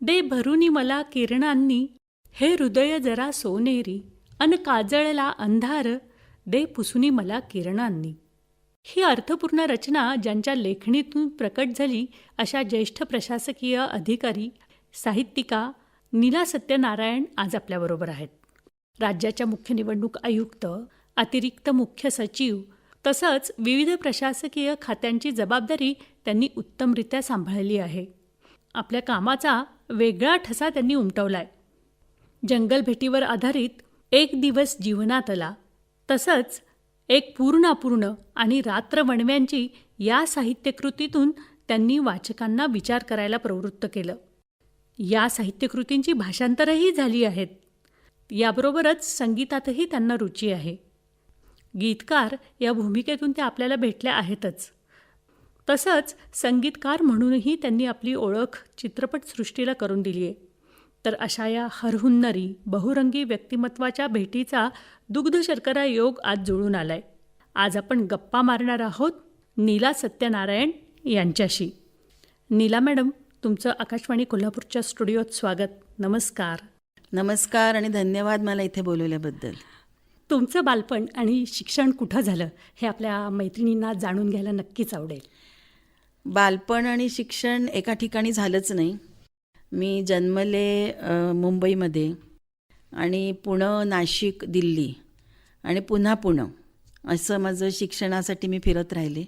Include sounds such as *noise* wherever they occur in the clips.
दे भरुनी मला किरणांनी हे हृदय जरा सोनेरी अन काजळला अंधार दे पुसुनी मला किरणांनी. ही अर्थपूर्ण रचना ज्यांच्या लेखणीतून प्रकट झाली अशा ज्येष्ठ प्रशासकीय अधिकारी साहित्यिका नीला सत्यनारायण आज आपल्याबरोबर आहेत. राज्याच्या मुख्य निवडणूक आयुक्त अतिरिक्त मुख्य सचिव तसंच विविध प्रशासकीय खात्यांची जबाबदारी त्यांनी उत्तमरित्या सांभाळली आहे. आपल्या कामाचा वेगळा ठसा त्यांनी उमटवलाय. जंगल भेटीवर आधारित एक दिवस जीवनात आला तसंच एक पूर्ण अपूर्ण आणि रात्र वणव्यांची या साहित्यकृतीतून त्यांनी वाचकांना विचार करायला प्रवृत्त केलं. या साहित्यकृतींची भाषांतरही झाली आहेत. याबरोबरच संगीतातही त्यांना रुची आहे. गीतकार या भूमिकेतून त्या आपल्याला भेटल्या आहेतच. तसंच संगीतकार म्हणूनही त्यांनी आपली ओळख चित्रपटसृष्टीला करून दिली आहे तर अशा या हरहुन्नरी बहुरंगी व्यक्तिमत्वाच्या भेटीचा दुग्ध शर्करा योग आज जुळून आलाय. आज आपण गप्पा मारणार आहोत नीला सत्यनारायण यांच्याशी. नीला मॅडम तुमचं आकाशवाणी कोल्हापूरच्या स्टुडिओत स्वागत. नमस्कार. नमस्कार आणि धन्यवाद मला इथे बोलवल्याबद्दल. तुमचं बालपण आणि शिक्षण कुठं झालं हे आपल्या मैत्रिणींना जाणून घ्यायला नक्कीच आवडेल. बालपण आणि शिक्षण एका ठिकाणी झालंच नाही. मी जन्मले मुंबईमध्ये आणि पुणं नाशिक दिल्ली आणि पुन्हा पुणं असं माझं शिक्षणासाठी मी फिरत राहिले.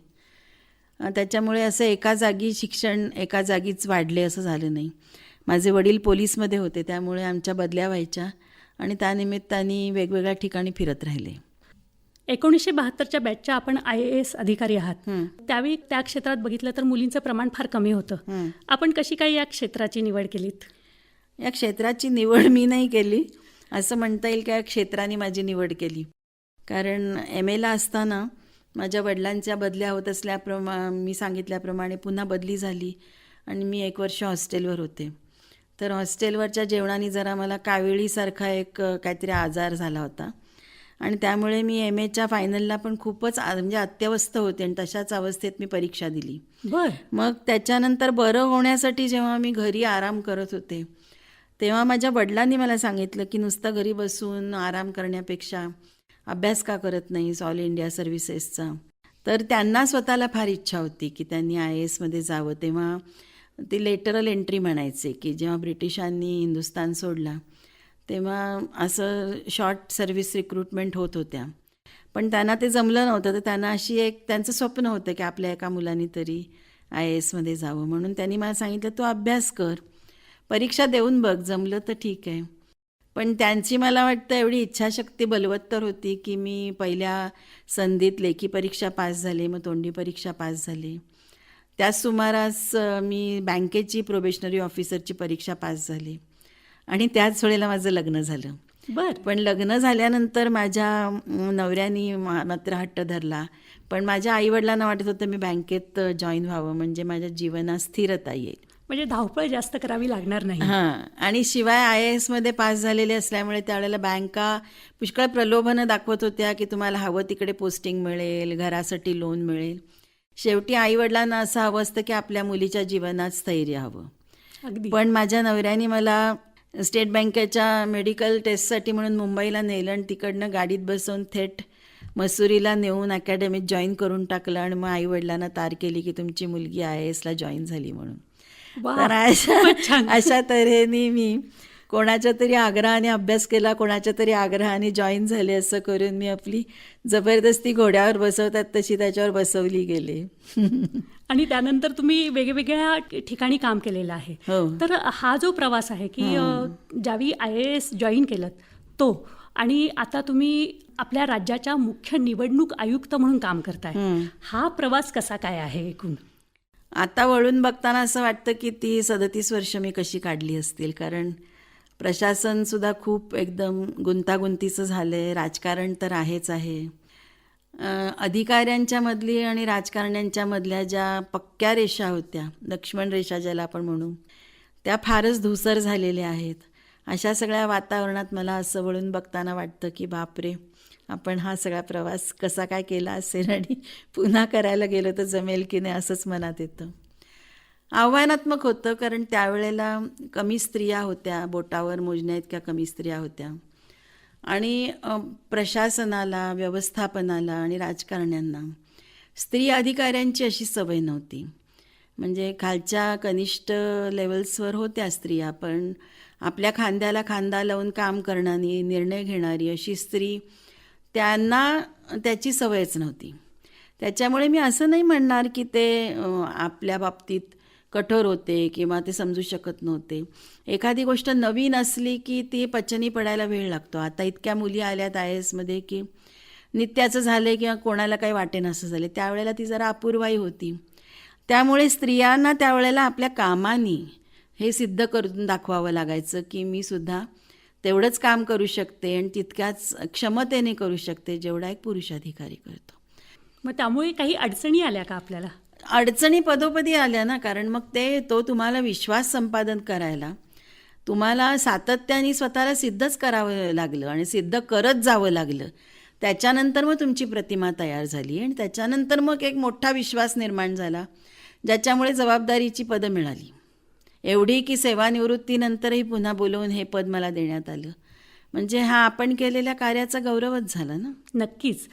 त्याच्यामुळे असं एका जागी शिक्षण एका जागीच वाढले असं झालं नाही. माझे वडील पोलीसमध्ये होते त्यामुळे आमच्या बदल्या व्हायच्या. आणि त्यानिमित्ताने वेगवेगळ्या ठिकाणी फिरत राहिले. एकोणीसशे बहात्तरच्या बॅचच्या आपण आय ए एस अधिकारी आहात. त्यावेळी त्या क्षेत्रात बघितलं तर मुलींचं प्रमाण फार कमी होतं. आपण कशी काय या क्षेत्राची निवड केलीत? या क्षेत्राची निवड मी नाही केली. असं म्हणता येईल की या क्षेत्राने माझी निवड केली. कारण एम एला असताना माझ्या वडिलांच्या बदल्या होत असल्याप्रमा मी सांगितल्याप्रमाणे पुन्हा बदली झाली आणि मी एक वर्ष हॉस्टेलवर होते. तर हॉस्टेलवरच्या जेवणाने जरा मला कावेळीसारखा एक काहीतरी आजार झाला होता. आणि त्यामुळे मी एम एच्या फायनलला पण खूपच म्हणजे अत्यवस्थ होते आणि तशाच अवस्थेत मी परीक्षा दिली. बर. मग त्याच्यानंतर बरं होण्यासाठी जेव्हा मी घरी आराम करत होते तेव्हा माझ्या वडिलांनी मला सांगितलं की नुसतं घरी बसून आराम करण्यापेक्षा अभ्यास का करत नाहीस ऑल इंडिया सर्व्हिसेसचा? तर त्यांना स्वतःला फार इच्छा होती की त्यांनी आय एसमध्ये जावं. तेव्हा ती लेटरल एंट्री म्हणायचे की जेव्हा ब्रिटिशांनी हिंदुस्तान सोडला तेव्हा असं शॉर्ट सर्व्हिस रिक्रुटमेंट होत होत्या. पण त्यांना ते जमलं नव्हतं तर त्यांना अशी एक त्यांचं स्वप्न होतं की आपल्या एका मुलांनी तरी आय ए एसमध्ये जावं. म्हणून त्यांनी मला सांगितलं तू अभ्यास कर परीक्षा देऊन बघ जमलं तर ठीक आहे. पण त्यांची मला वाटतं एवढी इच्छाशक्ती बलवत्तर होती की मी पहिल्या संधीत लेखी परीक्षा पास झाले मग तोंडी परीक्षा पास झाली. त्याच सुमारास मी बँकेची प्रोबेशनरी ऑफिसरची परीक्षा पास झाली. आणि त्याच वेळेला माझं लग्न झालं. बर. पण लग्न झाल्यानंतर माझ्या नवऱ्यानी मात्र हट्ट धरला. पण माझ्या आईवडिलांना वाटत होतं मी बँकेत जॉईन व्हावं. म्हणजे माझ्या जीवनात स्थिरता येईल. म्हणजे धावपळ जास्त करावी लागणार नाही. हां. आणि शिवाय आय ए एसमध्ये पास झालेले असल्यामुळे त्यावेळेला बँका पुष्कळ प्रलोभनं दाखवत होत्या की तुम्हाला हवं तिकडे पोस्टिंग मिळेल घरासाठी लोन मिळेल. शेवटी आईवडिलांना असं हवं असतं की आपल्या मुलीच्या जीवनात स्थैर्य हवं. अगदी. पण माझ्या नवऱ्याने मला स्टेट बँकेच्या मेडिकल टेस्टसाठी म्हणून मुंबईला नेलं आणि तिकडनं गाडीत बसवून थेट मसुरीला नेऊन अकॅडमीत जॉईन करून टाकलं आणि मग आईवडिलांना तार केली की तुमची मुलगी आय एसला जॉईन झाली म्हणून. तर अशा. अशा तऱ्हेने मी कोणाच्या तरी आग्रहाने अभ्यास केला कोणाच्या तरी आग्रहाने जॉईन झाले असं करून मी आपली जबरदस्ती घोड्यावर बसवतात तशी त्याच्यावर बसवली गेले. *laughs* आणि त्यानंतर तुम्ही वेगवेगळ्या ठिकाणी काम केलेलं आहे. हो. तर हा जो प्रवास आहे की अ, ज्यावेळी आय ए एस जॉईन केलं तो आणि आता तुम्ही आपल्या राज्याच्या मुख्य निवडणूक आयुक्त म्हणून काम करताय हं. हा प्रवास कसा काय आहे एकूण? आता वळून बघताना असं वाटतं की ती सदतीस वर्ष मी कशी काढली असतील कारण प्रशासनसुद्धा खूप एकदम गुंतागुंतीचं झालं आहे राजकारण तर आहेच आहे. अधिकाऱ्यांच्यामधली अधिकाऱ्यांच्या मधली आणि राजकारण्यांच्या मधल्या ज्या पक्क्या रेषा होत्या लक्ष्मण रेषा ज्याला आपण म्हणू त्या फारच धुसर झालेल्या आहेत. अशा सगळ्या वातावरणात मला असं वळून बघताना वाटतं की बापरे आपण हा सगळा प्रवास कसा काय केला असेल आणि पुन्हा करायला गेलो तर जमेल की नाही असंच मनात येतं. आव्हानात्मक होतं कारण त्यावेळेला कमी स्त्रिया होत्या बोटावर मोजण्या इतक्या कमी स्त्रिया होत्या. आणि प्रशासनाला व्यवस्थापनाला आणि राजकारण्यांना स्त्री अधिकाऱ्यांची अशी सवय नव्हती. म्हणजे खालच्या कनिष्ठ लेवल्सवर होत्या स्त्रिया पण आपल्या खांद्याला खांदा लावून काम करणारी निर्णय घेणारी अशी स्त्री त्यांना त्याची सवयच नव्हती. त्याच्यामुळे मी असं नाही म्हणणार की ते आपल्या बाबतीत कठोर होते किंवा ते समजू शकत नव्हते. एखादी गोष्ट नवीन असली की ती पचनी पडायला वेळ लागतो. आता इतक्या मुली आल्यात आय एसमध्ये की नित्याचं झालं किंवा कोणाला काही वाटेन असं झालं त्यावेळेला ती जरा अपूर्वाई होती. त्यामुळे स्त्रियांना त्यावेळेला आपल्या कामानी हे सिद्ध करून दाखवावं लागायचं की मी सुद्धा तेवढंच काम करू शकते आणि तितक्याच क्षमतेने करू शकते जेवढा एक पुरुष अधिकारी करतो. मग त्यामुळे काही अडचणी आल्या का आपल्याला? अडचणी पदोपदी आल्या ना कारण मग ते तो तुम्हाला विश्वास संपादन करायला तुम्हाला सातत्याने स्वतःला सिद्धच करावं लागलं आणि सिद्ध करत जावं लागलं. त्याच्यानंतर मग तुमची प्रतिमा तयार झाली आणि त्याच्यानंतर मग एक मोठा विश्वास निर्माण झाला ज्याच्यामुळे जबाबदारीची पदं मिळाली. एवढी की सेवानिवृत्तीनंतरही पुन्हा बोलवून हे पद मला देण्यात आलं. म्हणजे हा आपण केलेल्या कार्याचा गौरवच झाला ना? नक्कीच.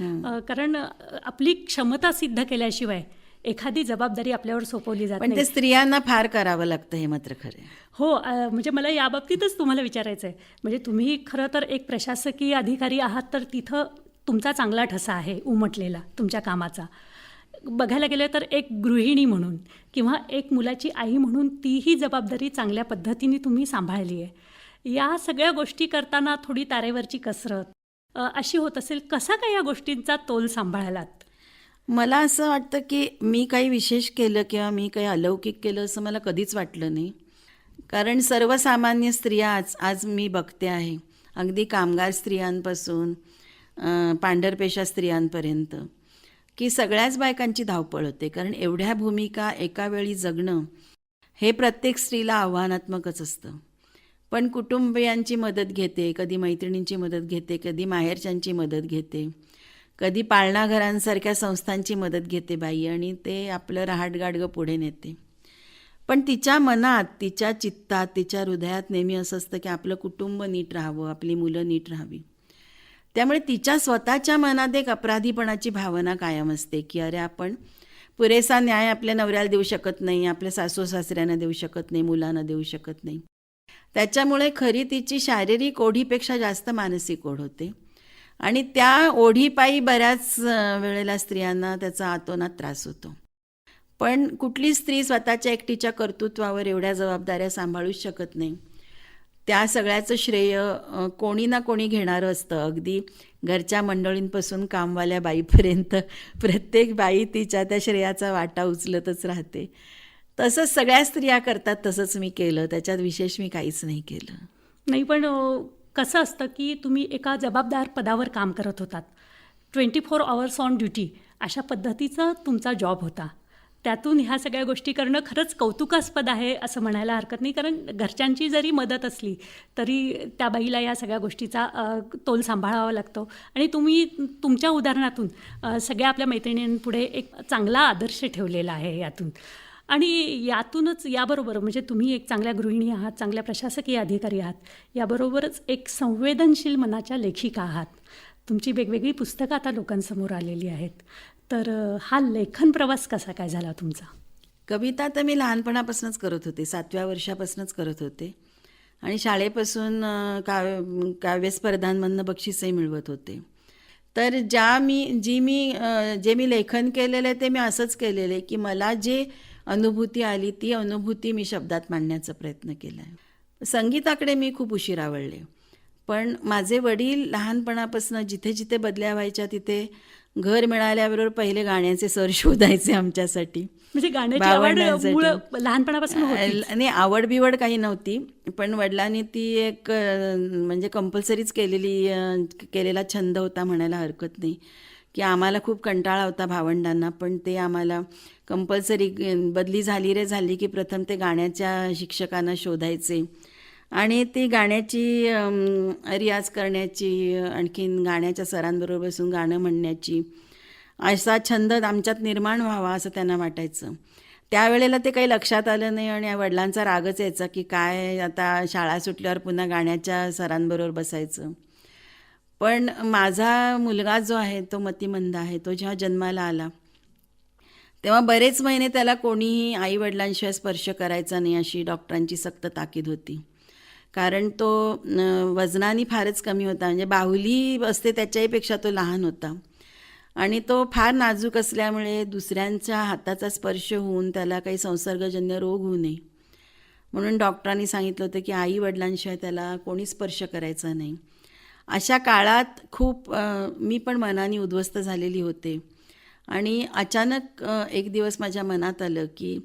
कारण आपली क्षमता सिद्ध केल्याशिवाय एखादी जबाबदारी आपल्यावर सोपवली जात पण ते स्त्रियांना फार करावं लागतं हे मात्र खरं. हो म्हणजे मला याबाबतीतच तुम्हाला विचारायचं आहे. म्हणजे तुम्ही खरं तर एक प्रशासकीय अधिकारी आहात तर तिथं तुमचा चांगला ठसा आहे उमटलेला तुमच्या कामाचा. बघायला गेलं तर एक गृहिणी म्हणून किंवा एक मुलाची आई म्हणून तीही जबाबदारी चांगल्या पद्धतीने तुम्ही सांभाळली आहे. या सगळ्या गोष्टी करताना थोडी तारेवरची कसरत अशी होत असेल कसा काय या गोष्टींचा तोल सांभाळलात? मला असं वाटतं की मी काही विशेष केलं किंवा मी काही अलौकिक केलं असं मला कधीच वाटलं नाही. कारण सर्वसामान्य स्त्रिया आज आज मी बघते आहे. अगदी कामगार स्त्रियांपासून पांढरपेशा स्त्रियांपर्यंत की सगळ्याच बायकांची धावपळ होते. कारण एवढ्या भूमिका एका वेळी जगणं हे प्रत्येक स्त्रीला आव्हानात्मकच असतं. पण कुटुंबियांची मदत घेते कधी मैत्रिणींची मदत घेते कधी माहेरच्यांची मदत घेते. कधी पाळणाघरांसारख्या संस्थांची मदत घेते बाई आणि ते आपलं रहाटगाडगं पुढे नेते. पण तिच्या मनात तिच्या चित्तात तिच्या हृदयात नेहमी असं असतं की आपलं कुटुंब नीट राहावं आपली मुलं नीट राहावी. त्यामुळे तिच्या स्वतःच्या मनात एक अपराधीपणाची भावना कायम असते की अरे आपण पुरेसा न्याय आपल्या नवऱ्याला देऊ शकत नाही आपल्या सासू सासऱ्यांना देऊ शकत नाही मुलांना देऊ शकत नाही. त्याच्यामुळे खरी तिची शारीरिक ओढीपेक्षा जास्त मानसिक ओढ होते. आणि त्या ओढीपायी बऱ्याच वेळेला स्त्रियांना त्याचा आतोनात त्रास होतो. पण कुठली स्त्री स्वतःच्या एकटीच्या कर्तृत्वावर एवढ्या जबाबदाऱ्या सांभाळूच शकत नाही. त्या सगळ्याचं श्रेय कोणी ना कोणी घेणारं असतं. अगदी घरच्या मंडळींपासून कामवाल्या बाईपर्यंत प्रत्येक बाई तिच्या त्या श्रेयाचा वाटा उचलतच राहते. तसंच सगळ्या स्त्रिया करतात तसंच मी केलं. त्याच्यात विशेष मी काहीच नाही केलं. नाही पण कसं असतं की तुम्ही एका जबाबदार पदावर काम करत होतात. Twenty four hours on duty अशा पद्धतीचा तुमचा जॉब होता. त्यातून ह्या सगळ्या गोष्टी करणं खरंच कौतुकास्पद आहे असं म्हणायला हरकत नाही. कारण घरच्यांची जरी मदत असली तरी त्या बाईला या सगळ्या गोष्टीचा तोल सांभाळावा लागतो. आणि तुम्ही तुमच्या उदाहरणातून सगळ्या आपल्या मैत्रिणींपुढे एक चांगला आदर्श ठेवलेला आहे यातून. आणि यातूनच याबरोबर म्हणजे तुम्ही एक चांगल्या गृहिणी आहात चांगल्या प्रशासकीय अधिकारी आहात याबरोबरच एक संवेदनशील मनाच्या लेखिका आहात. तुमची वेगवेगळी पुस्तकं आता लोकांसमोर आलेली आहेत. तर हा लेखन प्रवास कसा काय झाला तुमचा? कविता तर मी लहानपणापासूनच करत होते सातव्या वर्षापासूनच करत होते. आणि शाळेपासून काव्य काव्यस्पर्धांमधनं बक्षीसही मिळवत होते. तर ज्या मी जी मी जे मी लेखन केलेलं आहे ते मी असंच केलेलं आहे की मला जे अनुभूती आली ती अनुभूती मी शब्दात मांडण्याचा प्रयत्न केला आहे संगीताकडे मी खूप उशीर आवडले. पण माझे वडील लहानपणापासून जिथे जिथे बदल्या व्हायच्या तिथे घर मिळाल्याबरोबर पहिले गाण्याचे सर *laughs* शोधायचे आमच्यासाठी. म्हणजे गाण्याची लहानपणापासून नाही आवड बिवड काही नव्हती पण वडिलांनी ती एक म्हणजे कंपल्सरीच केलेली केलेला छंद होता म्हणायला हरकत नाही. की आम्हाला खूप कंटाळा होता भावंडांना पण ते आम्हाला कंपल्सरी बदली झाली रे झाली की प्रथम ते गाण्याच्या शिक्षकांना शोधायचे. आणि ती गाण्याची रियाज करण्याची आणखीन गाण्याच्या सरांबरोबर बसून गाणं म्हणण्याची असा छंद आमच्यात निर्माण व्हावा असं त्यांना वाटायचं. त्यावेळेला ते काही लक्षात आलं नाही आणि वडिलांचा रागच यायचा की काय आता शाळा सुटल्यावर पुन्हा गाण्याच्या सरांबरोबर बसायचं. पण माझा मुलगा जो आहे तो मतिमंद आहे तो जेव्हा जन्माला आला तेव्हा बरेच महिने त्याला कोणीही आईवडिलांशिवाय स्पर्श करायचा नाही अशी डॉक्टरांची सक्त ताकीद होती. कारण तो वजनाने फारच कमी होता. म्हणजे बाहुली असते त्याच्याहीपेक्षा तो लहान होता. आणि तो फार नाजूक असल्यामुळे दुसऱ्यांच्या हाताचा स्पर्श होऊन त्याला काही संसर्गजन्य रोग होऊ नये. म्हणून डॉक्टरांनी सांगितलं होतं की आई वडिलांशिवाय त्याला कोणी स्पर्श करायचा नाही. अशा काळात खूप मी पण मनाने उद्ध्वस्त झालेली होते. आणि अचानक एक दिवस माझ्या मनात आलं की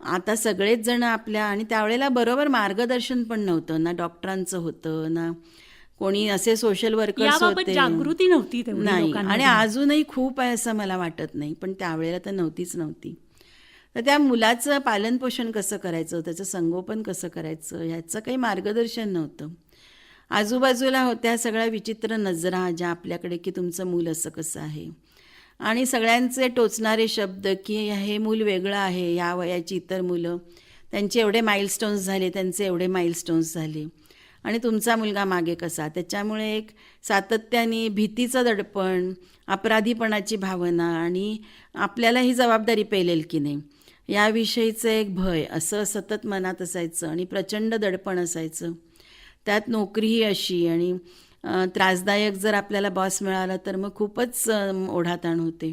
आता सगळेच जण आपल्या आणि त्यावेळेला बरोबर मार्गदर्शन पण नव्हतं. ना डॉक्टरांचं होतं ना कोणी असे सोशल वर्कर्स होते. जागृती नव्हती नाही. आणि अजूनही खूप आहे असं मला वाटत नाही पण त्यावेळेला तर नव्हतीच नव्हती. तर त्या मुलाचं पालनपोषण कसं करायचं त्याचं संगोपन कसं करायचं ह्याचं काही मार्गदर्शन नव्हतं. आजूबाजूला होत्या सगळ्या विचित्र नजरा ज्या आपल्याकडे की तुमचं मूल असं कसं आहे. आणि सगळ्यांचे टोचणारे शब्द की हे मूल वेगळं आहे या वयाची इतर मुलं. त्यांचे एवढे माइलस्टोन्स झाले त्यांचे एवढे माइलस्टोन्स झाले. आणि तुमचा मुलगा मागे कसा? त्याच्यामुळे एक सातत्याने भीतीचं दडपण अपराधीपणाची भावना आणि आपल्याला ही जबाबदारी पेलेल की नाही. याविषयीचं एक भय असं सतत मनात असायचं आणि प्रचंड दडपण असायचं. त्यात नोकरीही अशी आणि त्रासदायक जर आपल्याला बॉस मिळाला तर मग खूपच ओढाताण होते.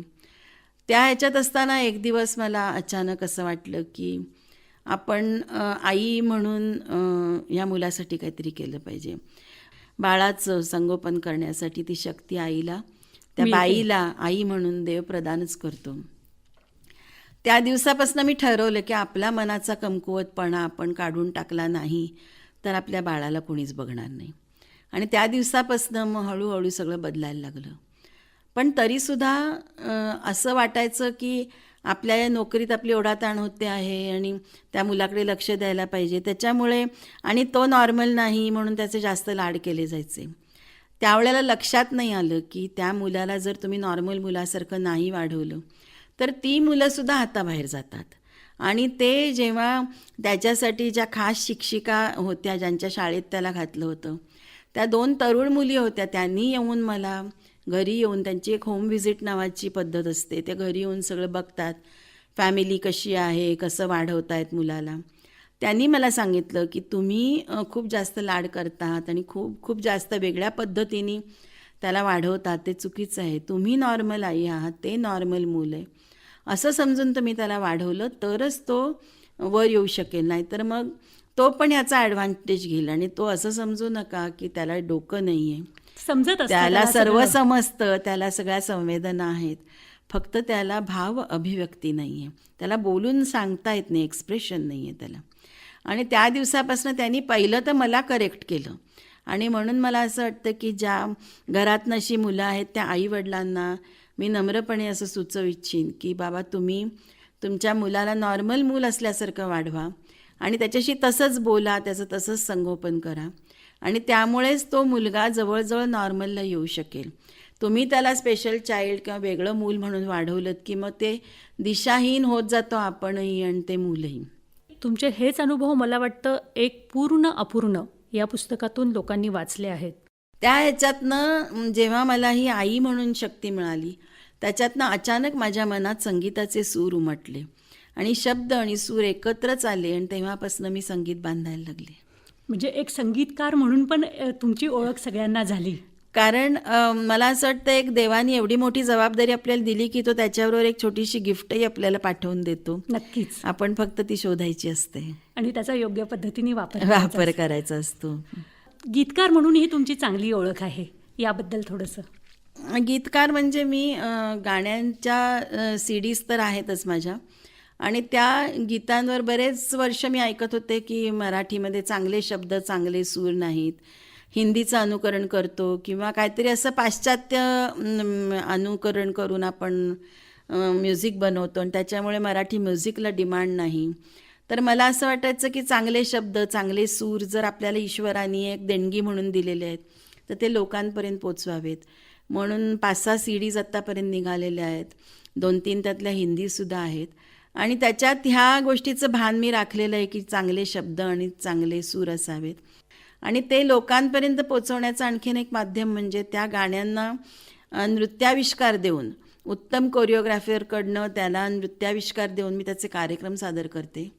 त्या ह्याच्यात असताना एक दिवस मला अचानक असं वाटलं की आपण आई म्हणून अ, या मुलासाठी काहीतरी केलं पाहिजे. बाळाचं संगोपन करण्यासाठी ती शक्ती आईला त्या. बाईला आई म्हणून देव प्रदानच करतो. त्या दिवसापासून मी ठरवलं की आपला मनाचा कमकुवतपणा आपण काढून टाकला नाही. तर आपल्या बाळाला कोणीच बघणार नाही. आणि त्या दिवसापासनं मग हळूहळू सगळं बदलायला लागलं. पण तरीसुद्धा असं वाटायचं की आपल्या या नोकरीत आपली ओढाताण होते आहे आणि त्या मुलाकडे लक्ष द्यायला पाहिजे. त्याच्यामुळे आणि तो नॉर्मल नाही म्हणून त्याचे जास्त लाड केले जायचे. त्यावेळेला लक्षात नाही आलं की त्या मुलाला जर तुम्ही नॉर्मल मुलासारखं नाही वाढवलं तर ती मुलंसुद्धा हाताबाहेर जातात. आणि ते जेव्हा त्याच्यासाठी ज्या खास शिक्षिका होत्या ज्यांच्या शाळेत त्याला घातलं होतं त्या दोन तरुण मुली होत्या त्यांनी येऊन मला घरी येऊन त्यांची एक होम व्हिजिट नावाची पद्धत असते. ते घरी येऊन सगळं बघतात फॅमिली कशी आहे कसं वाढवतायत मुलाला. त्यांनी मला सांगितलं की तुम्ही खूप जास्त लाड करतात आणि खूप खूप जास्त वेगळ्या पद्धतीने त्याला वाढवतात ते चुकीचं आहे. तुम्ही नॉर्मल आई आहात ते नॉर्मल मूल आहे. असं समजून तुम्ही त्याला वाढवलं तरच तो वर येऊ शकेल. नाहीतर मग तो पण याचा ॲडव्हान्टेज घेईल आणि तो असं समजू नका की त्याला डोकं नाही आहे समजत त्याला सर्व. समजतं त्याला सगळ्या संवेदना आहेत. फक्त त्याला भाव अभिव्यक्ती नाही आहे त्याला बोलून सांगता येत नाही एक्सप्रेशन नाही आहे त्याला. आणि त्या दिवसापासून त्यांनी पहिलं तर मला करेक्ट केलं. आणि म्हणून मला असं वाटतं की ज्या घरात नशी मुलं आहेत त्या आईवडिलांना मी नम्रपणे असं सुचव इच्छिन की बाबा तुम्ही तुमच्या मुलाला नॉर्मल मूल असल्यासारखं वाढवा आणि त्याच्याशी तसंच बोला त्याचं तसंच संगोपन करा. आणि त्यामुळेच तो मुलगा जवळजवळ नॉर्मलला येऊ शकेल. तुम्ही त्याला स्पेशल चाइल्ड किंवा वेगळं मूल म्हणून वाढवलं की मग ते दिशाहीन होत जातो आपणही आणि ते मूलही. तुमचे हेच अनुभव मला वाटतं एक पूर्ण अपूर्ण या पुस्तकातून लोकांनी वाचले आहेत. त्या ह्याच्यातनं जेव्हा मला ही आई म्हणून शक्ती मिळाली त्याच्यातनं अचानक माझ्या मनात संगीताचे सूर उमटले आणि शब्द आणि सूर एकत्रच आले आणि तेव्हापासून मी संगीत बांधायला लागले. म्हणजे एक संगीतकार म्हणून पण तुमची ओळख सगळ्यांना झाली. कारण मला असं वाटतं एक देवानी एवढी मोठी जबाबदारी आपल्याला दिली की तो त्याच्याबरोबर एक छोटीशी गिफ्टही आपल्याला पाठवून देतो. नक्कीच. आपण फक्त ती शोधायची असते. आणि त्याचा योग्य पद्धतीने वापर करायचा वापर करायचा असतो. गीतकार म्हणून ही तुमची चांगली ओळख आहे. याबद्दल थोडंसं. गीतकार म्हणजे मी गाण्यांच्या सी डीज तर आहेतच माझ्या. आणि त्या गीतांवर बरेच वर्ष मी ऐकत होते की मराठीमध्ये चांगले शब्द चांगले सूर नाहीत. हिंदीचं अनुकरण करतो किंवा काहीतरी असं पाश्चात्य अनुकरण करून आपण म्युझिक बनवतो आणि त्याच्यामुळे मराठी म्युझिकला डिमांड नाही. तर मला असं वाटायचं की चांगले शब्द चांगले सूर जर आपल्याला ईश्वराने एक देणगी म्हणून दिलेले आहेत तर ते लोकांपर्यंत पोचवावेत म्हणून पाच सहा सी डीज आत्तापर्यंत निघालेल्या आहेत. दोन तीन त्यातल्या हिंदीसुद्धा आहेत. आणि त्याच्यात ह्या गोष्टीचं भान मी राखलेलं आहे की चांगले शब्द आणि चांगले सूर असावेत. आणि ते लोकांपर्यंत पोचवण्याचं आणखीन एक माध्यम म्हणजे त्या गाण्यांना नृत्याविष्कार देऊन उत्तम कोरिओग्राफरकडनं त्याला नृत्याविष्कार देऊन मी त्याचे कार्यक्रम सादर करते.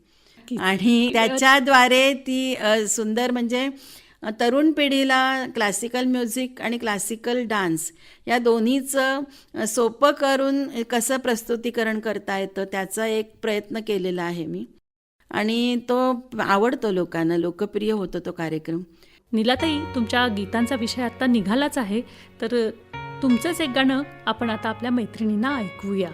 आणि त्याच्याद्वारे ती सुंदर म्हणजे तरुण पिढीला क्लासिकल म्युझिक आणि क्लासिकल डान्स या दोन्हीचं सोपं करून कसं प्रस्तुतीकरण करता येतं त्याचा एक प्रयत्न केलेला आहे मी. आणि तो आवडतो लोकांना लोकप्रिय होतो तो कार्यक्रम. नीलाताई तुमच्या गीतांचा विषय आता निघालाच आहे तर तुमचंच एक गाणं आपण आता आपल्या मैत्रिणींना ऐकवूया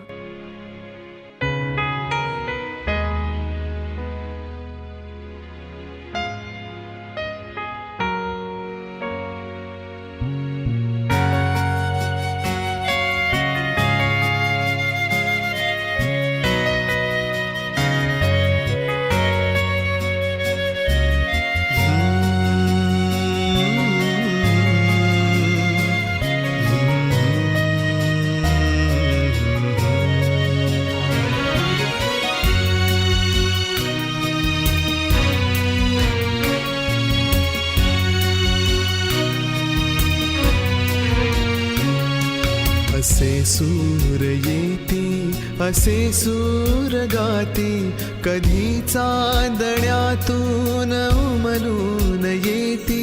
असे सूर गाती कधी चांदण्यातून उमलून येती.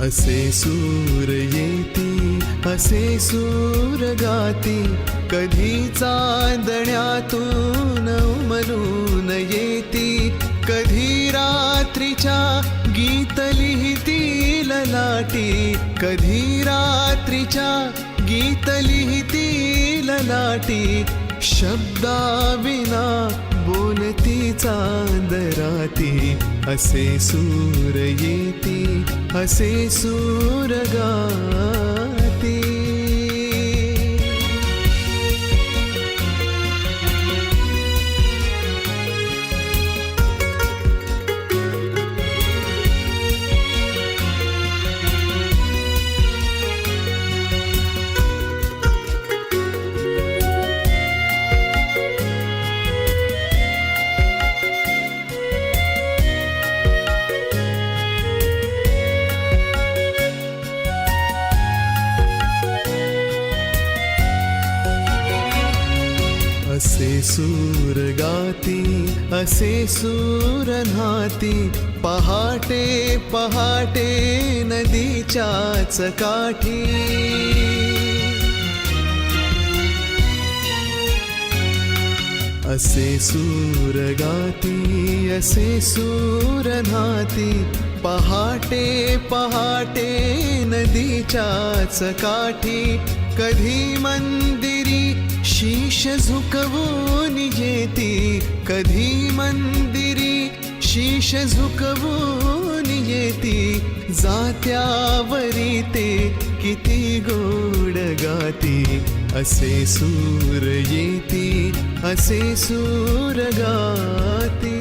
असे सूर येती असे सूर गाती कधी चांदण्यातून उमलून येती. कधी रात्रीच्या गीत लिहिती ललाटी कधी रात्रीच्या गीत लिहिती ललाटी शब्दाविना बोलती चांदराती. असे सूर येती असे सूर गाती. असे सूर न्हाती पहाटे पहाटे नदीच्याच काठी. असे सूर गाती असे सूर न्हाती पहाटे पहाटे नदीच्याच काठी. कधी मंदिरी शीश झुकवून येती. कधी मंदिरी शीश झुकवून येती. जात्यावरी ते किती गोड गाती. असे सूर येती असे सूर गाती.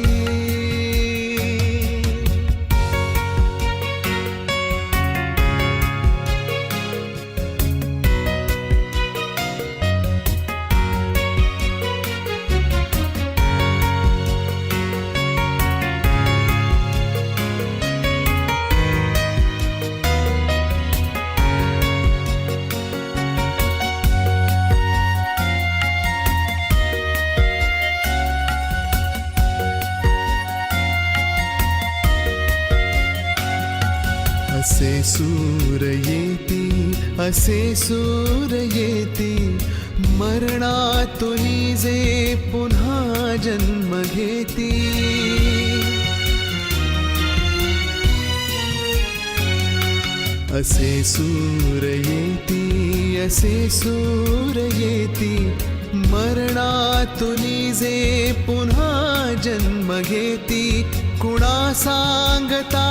असे सूर येती मरणातुनी जे पुन्हा जन्म घेती। असे सूर येती असे सूर येती मरणातुनी जे पुन्हा जन्म घेती। कुणा सांगता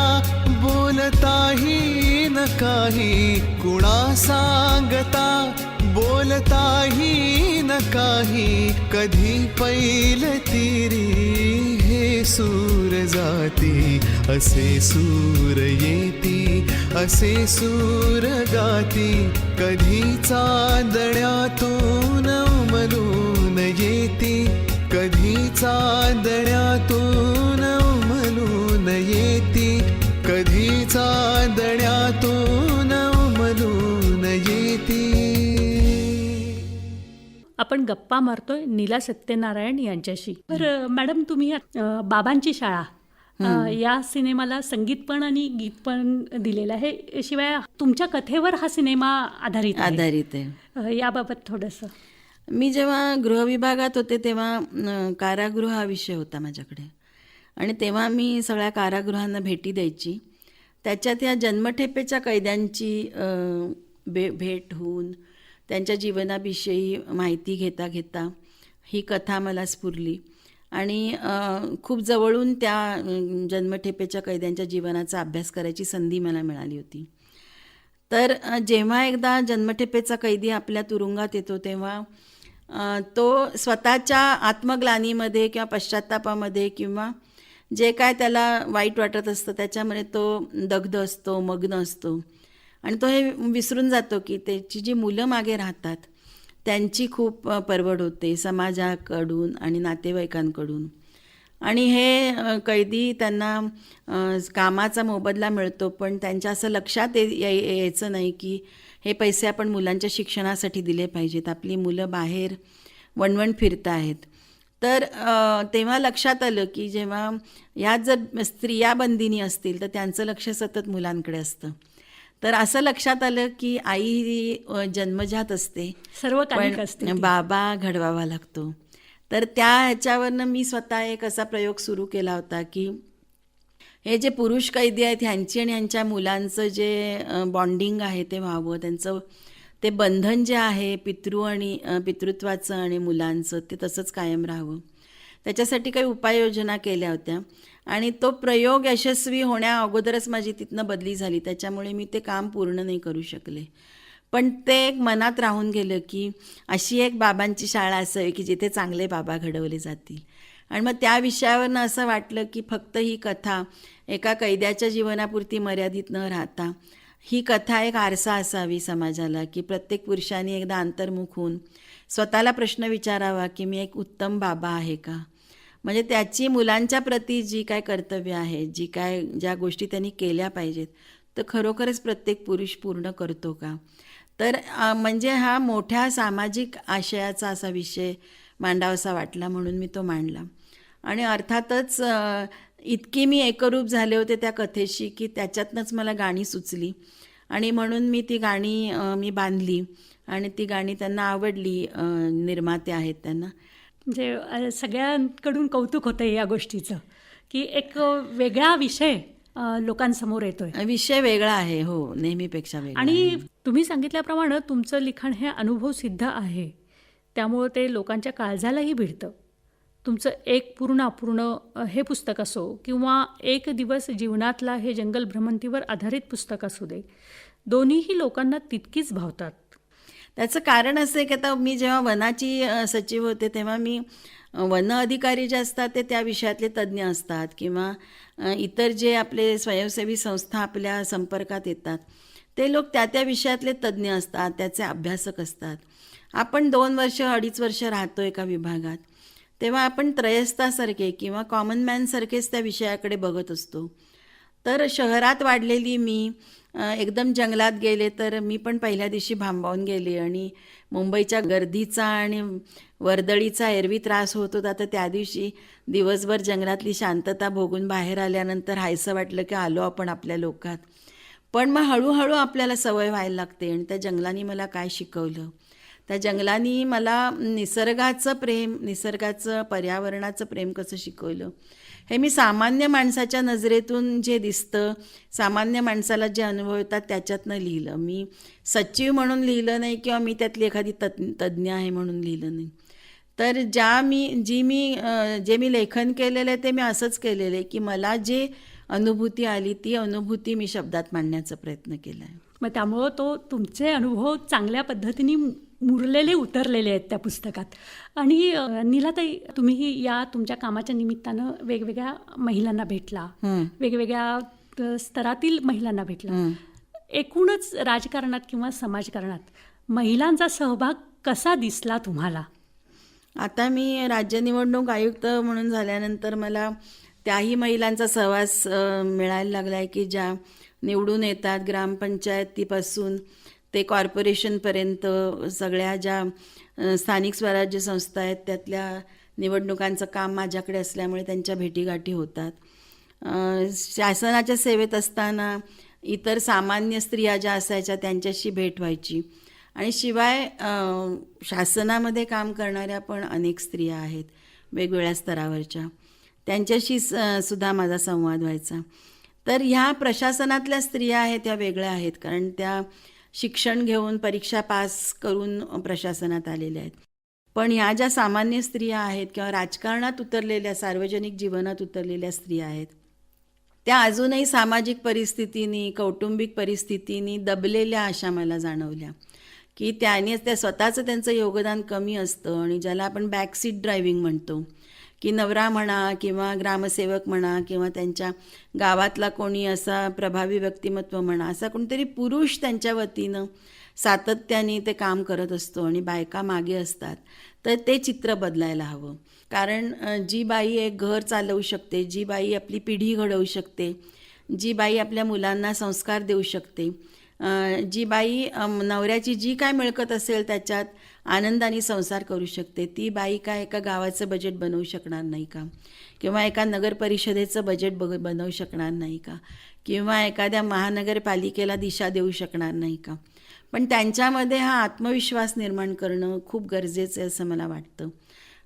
बोलताही न काही कुणा सांगता? बोलताही न काही कधी पैल तिरी? हे सूर जाती असे सूर येती असे सूर गाती. कधी चांदण्यातून उमलून येती कधी चांदण्यातून आपण गप्पा मारतोय नीला सत्यनारायण यांच्याशी. तर मॅडम तुम्ही बाबांची शाळा या सिनेमाला संगीत पण आणि गीत पण दिलेलं आहे. शिवाय तुमच्या कथेवर हा सिनेमा आधारित आधारित आहे. याबाबत थोडंसं. मी जेव्हा गृहविभागात होते तेव्हा कारागृह हा विषय होता माझ्याकडे. आणि तेव्हा मी सगळ्या कारागृहांना भेटी द्यायची. त्याच्यात या जन्मठेपेच्या कैद्यांची भेट होऊन त्यांच्या जीवनाविषयी माहिती घेता घेता ही कथा मला स्फुरली. आणि खूप जवळून त्या जन्मठेपेच्या कैद्यांच्या जीवनाचा अभ्यास करायची संधी मला मिळाली होती. तर जेव्हा एकदा जन्मठेपेचा कैदी आपल्या तुरुंगात येतो तेव्हा तो स्वतःच्या आत्मग्लानीमध्ये किंवा पश्चात्तापामध्ये किंवा जे काय त्याला वाईट वाटत असतं त्याच्यामध्ये तो दग्ध असतो मग्न असतो. आणि तो हे विसरून जातो की त्याची जी मुलं मागे राहतात त्यांची खूप परवड होते समाजाकडून आणि नातेवाईकांकडून. आणि हे कैदी त्यांना कामाचा मोबदला मिळतो पण त्यांच्या असं लक्षात ये यायचं नाही की हे पैसे आपण मुलांच्या शिक्षणासाठी दिले पाहिजेत. आपली मुलं बाहेर वणवण फिरत आहेत तर तेव्हा लक्षात आलं की जेव्हा ह्या जर स्त्रिया बंदिनी असतील तर त्यांचं लक्ष सतत मुलांकडे असतं. तर असं लक्षात आलं की आई ही जन्मजात असते. सर्व असते. बाबा घडवावा लागतो. तर त्या ह्याच्यावरनं मी स्वतः एक असा प्रयोग सुरू केला होता की हे जे पुरुष कैदी आहेत ह्यांची आणि ह्यांच्या मुलांचं जे बॉन्डिंग आहे ते व्हावं त्यांचं ते बंधन जे आहे पितृ आणि पितृत्वाचं आणि मुलांचं ते तसंच कायम राहावं. त्याच्यासाठी काही उपाययोजना केल्या होत्या. आणि तो प्रयोग यशस्वी होण्या अगोदरच माझी तिथनं बदली झाली. त्याच्यामुळे मी ते काम पूर्ण नाही करू शकले. पण ते एक मनात राहून गेलं की अशी एक बाबांची शाळा असावी की जिथे चांगले बाबा घडवले जातील. आणि मग त्या विषयावरनं असं वाटलं की फक्त ही कथा एका कैद्याच्या जीवनापुरती मर्यादित न राहता ही कथा एक आरसा असावी समाजाला की प्रत्येक पुरुषाने एकदा अंतर्मुख होऊन स्वतःला प्रश्न विचारावा की मी एक उत्तम बाबा आहे का? म्हणजे त्याची मुलांच्या प्रती जी काय कर्तव्य आहे जी काय ज्या गोष्टी त्यांनी केल्या पाहिजेत तर खरोखरच प्रत्येक पुरुष पूर्ण करतो का? तर म्हणजे हा मोठ्या सामाजिक आशयाचा असा विषय मांडावासा वाटला म्हणून मी तो मांडला. आणि अर्थातच इतकी मी एकरूप झाले होते त्या कथेशी की त्याच्यातनंच मला गाणी सुचली. आणि म्हणून मी ती गाणी मी बांधली. आणि ती गाणी त्यांना आवडली निर्माते आहेत त्यांना. म्हणजे सगळ्यांकडून कौतुक होतं या गोष्टीचं की एक वेगळा विषय लोकांसमोर येतोय. विषय वेगळा आहे हो नेहमीपेक्षा वेगळा आणि. तुम्ही सांगितल्याप्रमाणे तुमचं लिखाण हे अनुभव सिद्ध आहे त्यामुळं ते लोकांच्या काळजालाही भिडतं. तुमचं एक पूर्ण अपूर्ण हे पुस्तक असो किंवा एक दिवस जीवनातला हे जंगल भ्रमंतीवर आधारित पुस्तक असू दे दोन्हीही लोकांना तितकीच भावतात. त्याचं कारण असं आहे की आता मी जेव्हा वनाची सचिव होते तेव्हा मी वन अधिकारी जे असतात ते त्या विषयातले तज्ज्ञ असतात किंवा इतर जे आपले स्वयंसेवी संस्था आपल्या संपर्कात येतात ते लोक त्या त्या विषयातले तज्ज्ञ असतात त्याचे अभ्यासक असतात. आपण दोन वर्ष अडीच वर्ष राहतो एका विभागात. तेव्हा आपण त्रयस्थासारखे किंवा कॉमन मॅनसारखेच त्या विषयाकडे बघत असतो. तर शहरात वाढलेली मी एकदम जंगलात गेले तर मी पण पहिल्या दिवशी भांबावून गेले आणि मुंबईच्या गर्दीचा आणि वर्दळीचा एरवी त्रास होत होता. तर त्या दिवशी दिवसभर जंगलातली शांतता भोगून बाहेर आल्यानंतर हायसं वाटलं की आलो आपण आपल्या लोकात. पण मग हळूहळू आपल्याला सवय व्हायला लागते आणि त्या जंगलाने मला काय शिकवलं? त्या जंगलांनी मला निसर्गाचं प्रेम निसर्गाचं पर्यावरणाचं प्रेम कसं शिकवलं? हे मी सामान्य माणसाच्या नजरेतून जे दिसतं सामान्य माणसाला जे अनुभव येतात त्याच्यातनं लिहिलं. मी सचिव म्हणून लिहिलं नाही किंवा मी त्यातली एखादी तज्ञ तज्ज्ञ आहे म्हणून लिहिलं नाही. तर ज्या मी जी मी जे मी लेखन केलेलं आहे ते मी असंच केलेलं आहे की मला जे अनुभूती आली ती अनुभूती मी शब्दात मांडण्याचा प्रयत्न केला आहे. मग त्यामुळं तो तुमचे अनुभव चांगल्या पद्धतीने मुरलेले उतरलेले आहेत त्या पुस्तकात आणि नीलाताई तुम्ही या तुमच्या कामाच्या निमित्तानं वेगवेगळ्या महिलांना भेटला. वेगवेगळ्या स्तरातील महिलांना भेटला. एकूणच राजकारणात किंवा समाजकारणात महिलांचा सहभाग कसा दिसला तुम्हाला आता मी राज्य निवडणूक आयुक्त म्हणून झाल्यानंतर मला त्याही महिलांचा सहवास मिळायला लागला आहे की ज्या निवडून येतात ग्रामपंचायतीपासून ते कॉर्पोरेशनपर्यंत सगळ्या ज्या स्थानिक स्वराज्य संस्था आहेत त्यातल्या निवडणुकांचं काम माझ्याकडे असल्यामुळे त्यांच्या भेटीगाठी होतात. शासनाच्या सेवेत असताना इतर सामान्य स्त्रिया ज्या असायच्या त्यांच्याशी भेट व्हायची. आणि शिवाय शासनामध्ये काम करणाऱ्या पण अनेक स्त्रिया आहेत वेगवेगळ्या स्तरावरच्या. त्यांच्याशी स- सुद्धा माझा संवाद व्हायचा. तर ह्या प्रशासनातल्या स्त्रिया आहेत त्या वेगळ्या आहेत. कारण त्या शिक्षण घेऊन परीक्षा पास करून प्रशासनात आलेल्या आहेत. पण ह्या ज्या सामान्य स्त्रिया आहेत किंवा राजकारणात उतरलेल्या सार्वजनिक जीवनात उतरलेल्या स्त्रिया आहेत त्या अजूनही सामाजिक परिस्थितीनी कौटुंबिक परिस्थितीनी दबलेल्या अशा मला जाणवल्या की त्याने त्या स्वतःचं त्यांचं योगदान कमी असतं आणि ज्याला आपण बॅकसीट ड्रायव्हिंग म्हणतो. की नवरा म्हणा किंवा ग्रामसेवक म्हणा किंवा त्यांच्या गावातला कोणी असा प्रभावी व्यक्तिमत्व म्हणा असा कोणीतरी पुरुष त्यांच्या वतीनं सातत्याने ते काम करत असतो आणि बायका मागे असतात तर ते चित्र बदलायला हवं. कारण जी बाई एक घर चालवू शकते जी बाई आपली पिढी घडवू शकते जी बाई आपल्या मुलांना संस्कार देऊ शकते जी बाई नवऱ्याची जी काय मिळकत असेल त्याच्यात आनंदाने संसार करू शकते. ती बाई काय एका गावाचं बजेट बनवू शकणार नाही का? किंवा एका नगर परिषदेचं बजेट बघ बनवू शकणार नाही का? किंवा एखाद्या महानगरपालिकेला दिशा देऊ शकणार नाही का? पण त्यांच्यामध्ये हा आत्मविश्वास निर्माण करणं खूप गरजेचं आहे असं मला वाटतं.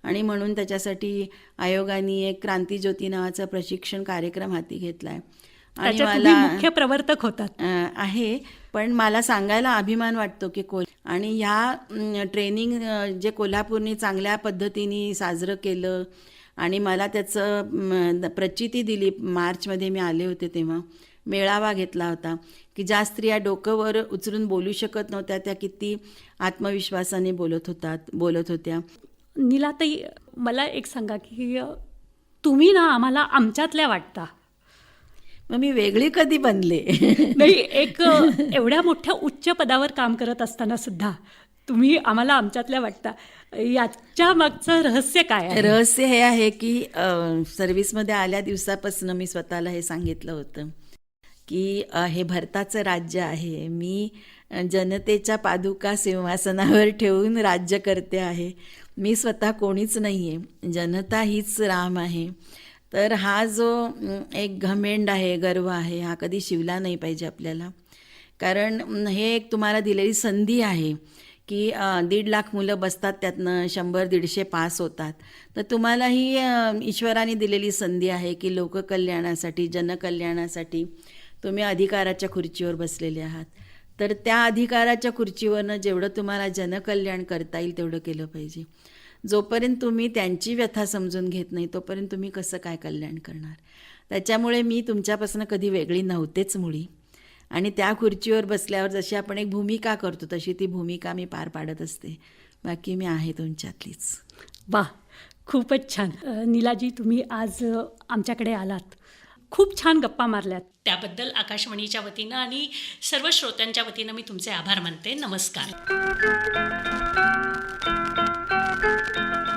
आणि म्हणून त्याच्यासाठी आयोगाने एक क्रांतीज्योती नावाचा प्रशिक्षण कार्यक्रम हाती घेतला आहे आणि मला मुख्य प्रवर्तक होतात. आहे. पण मला सांगायला अभिमान वाटतो की कोल आणि ह्या ट्रेनिंग जे कोल्हापूरनी चांगल्या पद्धतीने साजरं केलं आणि मला त्याचं प्रचिती दिली. मार्चमध्ये मी आले होते तेव्हा. मेळावा घेतला होता. की ज्या स्त्रिया डोकंवर उचलून बोलू शकत नव्हत्या त्या किती आत्मविश्वासाने बोलत होतात बोलत होत्या. निलाताई मला एक सांगा की तुम्ही ना आम्हाला आमच्यातल्या वाटता. मग मी वेगळी कधी बनले? नाही एक एवढ्या मोठ्या उच्च पदावर काम करत असताना सुद्धा तुम्ही आम्हाला आमच्यातल्या वाटता याच्या मागचं रहस्य काय आहे? रहस्य हे आहे की सर्व्हिसमध्ये आल्या दिवसापासून मी स्वतःला हे सांगितलं होतं की हे भारताचं राज्य आहे. मी जनतेच्या पादुका सिंहासनावर ठेवून राज्य करते आहे. मी स्वतः कोणीच नाही आहे जनता हीच राम आहे. तर हा जो एक घमेंड आहे गर्व आहे हा कधी शिवला नाही पाहिजे आपल्याला. कारण हे एक तुम्हाला दिलेली संधी आहे की दीड लाख मुलं बसतात त्यातनं शंभर दीडशे पास होतात. तर तुम्हाला ही ईश्वराने दिलेली संधी आहे की लोककल्याणासाठी जनकल्याणासाठी तुम्ही अधिकाराच्या खुर्चीवर बसलेले आहात. तर त्या अधिकाराच्या खुर्चीवरनं जेवढं तुम्हाला जनकल्याण करता येईल तेवढं केलं पाहिजे. जोपर्यंत तुम्ही त्यांची व्यथा समजून घेत नाही तोपर्यंत तुम्ही कसं काय कल्याण करणार? त्याच्यामुळे मी तुमच्यापासून कधी वेगळी नव्हतेच मुळी. आणि त्या खुर्चीवर बसल्यावर जशी आपण एक भूमिका करतो तशी ती भूमिका मी पार पाडत असते. बाकी मी आहे तुमच्यातलीच. वा खूपच छान. नीलाजी तुम्ही आज आमच्याकडे आलात. खूप छान गप्पा मारल्यात. त्याबद्दल आकाशवाणीच्या वतीनं आणि सर्व श्रोत्यांच्या वतीनं मी तुमचे आभार मानते. नमस्कार. Thank you.